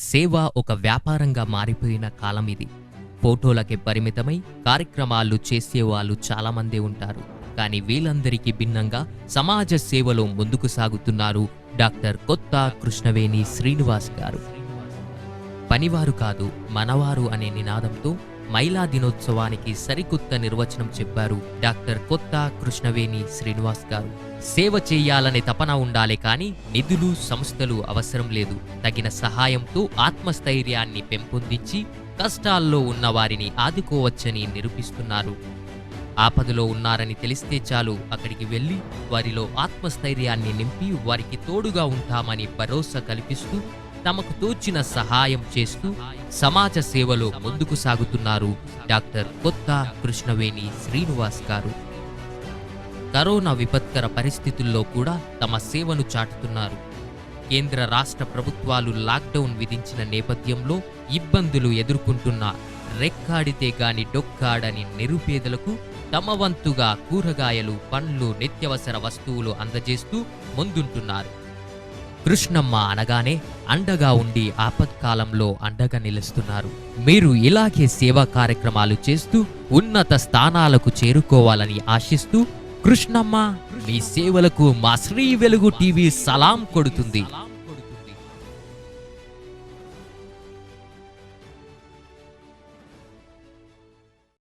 సేవ ఒక వ్యాపారంగా మారిపోయిన కాలం ఇది. ఫోటోలకే పరిమితమై కార్యక్రమాలు చేసేవాళ్ళు చాలామందే ఉంటారు. కానీ వీళ్ళందరికీ భిన్నంగా సమాజ సేవలో ముందుకు సాగుతున్నారు డాక్టర్ కొత్త కృష్ణవేణి శ్రీనివాస్ గారు. పనివారు కాదు మనవారు అనే నినాదంతో మహిళా దినోత్సవానికి సరికొత్త నిర్వచనం చెప్పారు డాక్టర్ కొత్త కృష్ణవేణి శ్రీనివాస్ గారు. సేవ చేయాలనే తపన ఉండాలి కానీ నిధులు సంస్థలు అవసరం లేదు. తగిన సహాయంతో ఆత్మస్థైర్యాన్ని పెంపొందించి కష్టాల్లో ఉన్న వారిని ఆదుకోవచ్చని నిరూపిస్తున్నారు. ఆపదలో ఉన్నారని తెలిస్తే చాలు అక్కడికి వెళ్ళి వారిలో ఆత్మస్థైర్యాన్ని నింపి వారికి తోడుగా ఉంటామని భరోసా కల్పిస్తూ తమకు తోచిన సహాయం చేస్తూ సమాజ సేవలో ముందుకు సాగుతున్నారు డాక్టర్ కొత్త కృష్ణవేణి శ్రీనివాస్ గారు. కరోనా విపత్కర పరిస్థితుల్లో కూడా తమ సేవను చాటుతున్నారు. కేంద్ర రాష్ట్ర ప్రభుత్వాలు లాక్డౌన్ విధించిన నేపథ్యంలో ఇబ్బందులు ఎదుర్కొంటున్న రెక్కాడితే గాని డొక్కాడని నిరుపేదలకు తమ వంతుగా కూరగాయలు పండ్లు నిత్యవసర వస్తువులు అందజేస్తూ ముందుంటున్నారు. కృష్ణమ్మ అనగానే అండగా ఉండి ఆపత్కాలంలో అండగా నిలుస్తున్నారు. మీరు ఇలాగే సేవా కార్యక్రమాలు చేస్తూ ఉన్నత స్థానాలకు చేరుకోవాలని ఆశిస్తూ కృష్ణమ్మ మీ సేవలకు మా శ్రీ వెలుగు టీవీ సలాం కొడుతుంది.